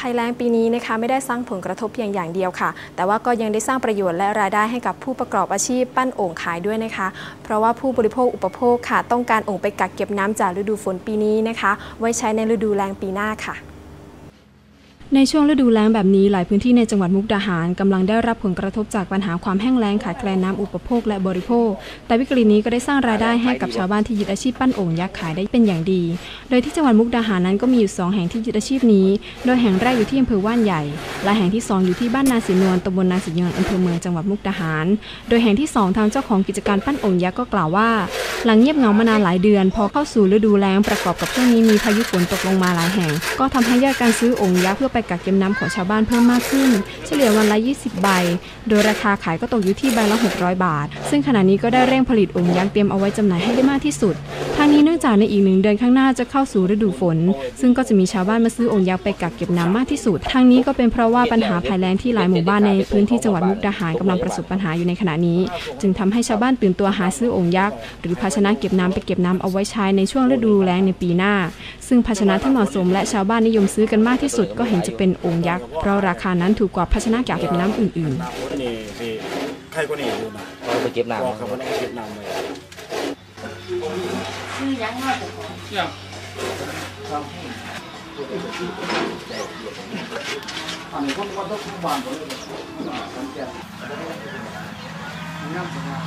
ภัยแล้งปีนี้นะคะไม่ได้สร้างผลกระทบเพียงอย่างเดียวค่ะ แต่ว่าก็ยังได้สร้างประโยชน์และรายได้ให้กับผู้ประกอบอาชีพปั้นโอ่งขายด้วยนะคะ เพราะว่าผู้บริโภคอุปโภคค่ะ ต้องการโอ่งไปกักเก็บน้ำจากฤดูฝนปีนี้นะคะ ไว้ใช้ในฤดูแล้งปีหน้าค่ะ ในช่วงฤดูแล้งแบบนี้หลายพื้นที่ในจังหวัดมุกดาหารกำลังได้รับผลกระทบจากปัญหาความแห้งแล้งขาดแคลนน้ำอุปโภคและบริโภค แต่วิกฤตนี้ก็ได้สร้างรายได้ให้กับชาวบ้านที่ยึดอาชีพปั้นโอ่งยักษ์ขายได้เป็นอย่างดี โดยที่จังหวัดมุกดาหารนั้นก็มีอยู่สองแห่งที่ยึดอาชีพนี้ โดยแห่งแรกอยู่ที่อำเภอว่านใหญ่ และแห่งที่สองอยู่ที่บ้านนาสีนวลตำบลนาสีนวลอำเภอเมืองจังหวัดมุกดาหาร โดยแห่งที่สองทางเจ้าของกิจการปั้นโอ่งยักษ์ก็กล่าวว่า หลังเงียบเงามานานหลายเดือน พอเข้าสู่ฤดูแล้งประกอบกับช่วงนี้มีพายุฝนตกลงมาหลายแห่ง ก็ทำให้ยอดการซื้อองค์ยักษ์เพื่อไปกักเก็บน้ำของชาวบ้านเพิ่มมากขึ้น เฉลี่ยวันละ 20 ใบ โดยราคาขายก็ตกอยู่ที่ใบละ 600 บาท ซึ่งขณะนี้ก็ได้เร่งผลิตองค์ยักษ์เตรียมเอาไว้จำหน่ายให้ได้มากที่สุดทางนี้เนื่องจากในอีกหนึ่งเดือนข้างหน้าจะเข้าสู่ฤดูฝน ซึ่งก็จะมีชาวบ้านมาซื้อองค์ยักษ์ไปกักเก็บน้ำมากที่สุดทางนี้ก็เป็นเพราะว่าปัญหาภัยแล้งที่หลายหมู่บ้านในพื้นที่จังหวัดมุกดาหารกำลังประสบปัญหาอยู่ในขณะนี้ จึงทำให้ชาวบ้านตื่นตัวหาซื้อองค์ยักษ์หรือภาชนะเก็บน้ำไปเก็บน้ำเอาไว้ใช้ในช่วงฤดูแล้งในปีหน้า ซึ่งภาชนะที่เหมาะสมและชาวบ้านนิยมซื้อกันมากที่สุดก็เห็นจะเป็นองค์ยักษ์เพราะราคานั้นถูกกว่าภาชนะเก็บน้ำอื่นๆใครก็นี่อยู่นะเราไปเก็บน้ำบอกว่านี่เก็บน้ำไว้ อันนี้ผวก็ต้องบานไปเลยสังเกตน้ำสะอาด